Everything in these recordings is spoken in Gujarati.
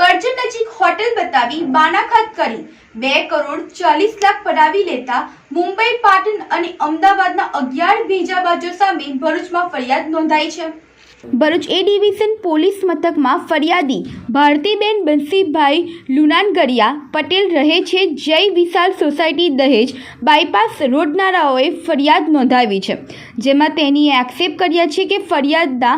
કરજણ નજીક હોટેલ બતાવી બાનાખાત કરી. બે કરોડ ચાલીસ લાખ પડાવી લેતા મુંબઈ, પાટણ અને અમદાવાદના અગિયાર ભેજાબાજો સામે ભરૂચમાં ફરિયાદ નોંધાઈ છે. ભરૂચ એ ડિવિઝન પોલીસ મથકમાં ફરિયાદી ભારતીબેન બંસીભાઈ લુનાનગરિયા પટેલ રહે છે જય વિશાલ સોસાયટી દહેજ બાયપાસ રોડનારાઓએ ફરિયાદ નોંધાવી છે. જેમાં તેણીએ આક્ષેપ કર્યા છે કે ફરિયાદના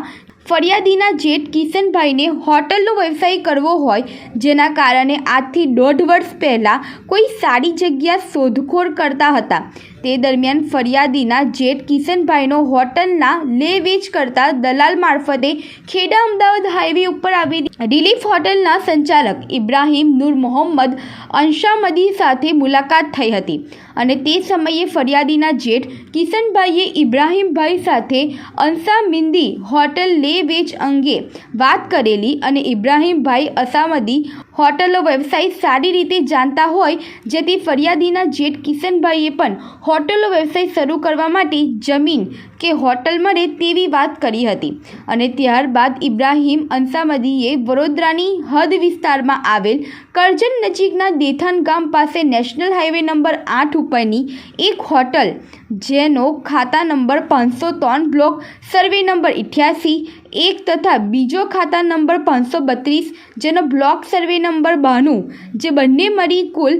ફરિયાદીના જેઠ કિશનભાઈને હોટલનો વ્યવસાય કરવો હોય, જેના કારણે આજથી દોઢ વર્ષ પહેલાં કોઈ સારી જગ્યા શોધખોળ કરતા હતા. તે દરમિયાન ફરિયાદીના જેઠ કિશનભાઈનો હોટલના લે વેચ કરતા દલાલ મારફતે ખેડા અમદાવાદ હાઈવે ઉપર આવેલી રિલીફ હોટલના સંચાલક ઇબ્રાહીમ નૂર મોહમ્મદ અંશામદી સાથે મુલાકાત થઈ હતી અને તે સમયે ફરિયાદીના જેઠ કિશનભાઈએ ઇબ્રાહીમભાઈ સાથે અંસામિંદી હોટલ લે વેચ અંગે વાત કરેલી અને ઇબ્રાહિમભાઈ અસામદી હોટલનો વ્યવસાય સારી રીતે જાણતા હોય, જેથી ફરિયાદીના જેઠ કિશનભાઈએ પણ હોટલનો વ્યવસાય શરૂ કરવા માટે જમીન કે હોટલ મળે તેવી વાત કરી હતી. અને ત્યારબાદ ઇબ્રાહિમ અંસામદીએ વડોદરાની હદ વિસ્તારમાં આવેલ કરજણ નજીકના દેથાન ગામ પાસે નેશનલ હાઈવે નંબર આઠ ઉપરની એક હોટલ, જેનો ખાતા નંબર પાંચસો ત્રણ બ્લોક, સર્વે નંબર ઇઠ્યાસી એક તથા બીજો ખાતા નંબર પાંચસો બત્રીસ, જેનો બ્લોક સર્વે નંબર બાણું, જે બંને મળી કુલ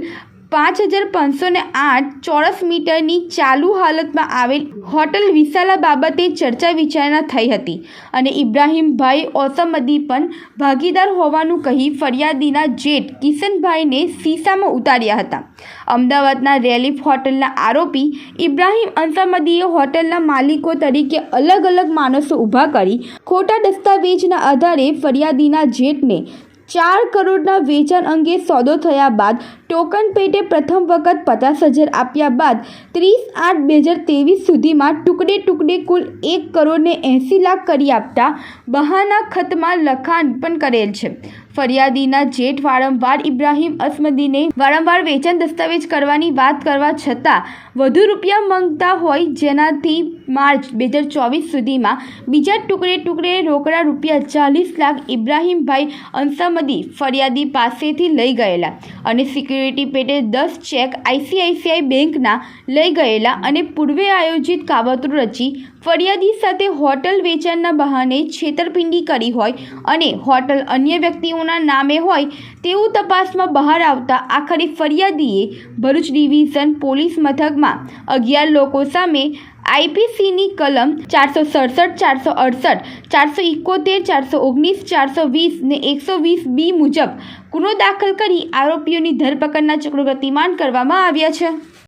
પાંચ હજાર પાંચસો ને આઠ ચોરસ મીટરની ચાલુ હાલતમાં આવેલ હોટલ વિશાલા બાબતે ચર્ચા વિચારણા થઈ હતી અને ઇબ્રાહીમભાઈ ઓસમદી પણ ભાગીદાર હોવાનું કહી ફરિયાદીના જેઠ કિશનભાઈને સીસામાં ઉતાર્યા હતા. અમદાવાદના રેલીફ હોટલના આરોપી ઇબ્રાહીમ અંસામદીએ હોટલના માલિકો તરીકે અલગ અલગ માણસો ઊભા કરી ખોટા દસ્તાવેજના આધારે ફરિયાદીના જેઠને ચાર કરોડના વેચાણ અંગે સોદો થયા બાદ ટોકન પેટે પ્રથમ વખત પચાસ હજાર આપ્યા બાદ ત્રીસ આઠ બે હજાર ત્રેવીસ સુધીમાં ટુકડે ટુકડે કુલ એક કરોડને એંસી લાખ કરી આપતા બહાના ખતમાં લખાણ પણ કરેલ છે. ફરિયાદીના જેઠ વારંવાર ઇબ્રાહિમ અસમદીને વારંવાર વેચાણ દસ્તાવેજ કરવાની વાત કરવા છતાં વધુ રૂપિયા માંગતા હોય જેનાથી માર્ચ બે હજાર ચોવીસ સુધીમાં બીજા ટુકડે ટુકડે રોકડા રૂપિયા ચાલીસ લાખ ઇબ્રાહીમભાઈ અંસામદી ફરિયાદી પાસેથી લઈ ગયેલા અને સિક્યુરિટી પેટે દસ ચેક આઈસીઆઈસીઆઈ બેંકના લઈ ગયેલા અને પૂર્વે આયોજિત કાવતરું રચી ફરિયાદી સાથે હોટલ વેચાણના બહાને છેતરપિંડી કરી હોય અને હોટલ અન્ય વ્યક્તિઓના નામે હોય તેવું તપાસમાં બહાર આવતા આખરે ફરિયાદીએ ભરૂચ ડિવિઝન પોલીસ મથકમાં અગિયાર લોકો સામે આઈપીસીની કલમ ચારસો સડસઠ, ચારસો અડસઠ, ચારસો ઇકોતેર, ચારસો ઓગણીસ, ચારસો વીસ ને એકસો વીસ બી મુજબ ગુનો દાખલ કરી આરોપીઓની ધરપકડના ચક્રો ગતિમાન કરવામાં આવ્યા છે.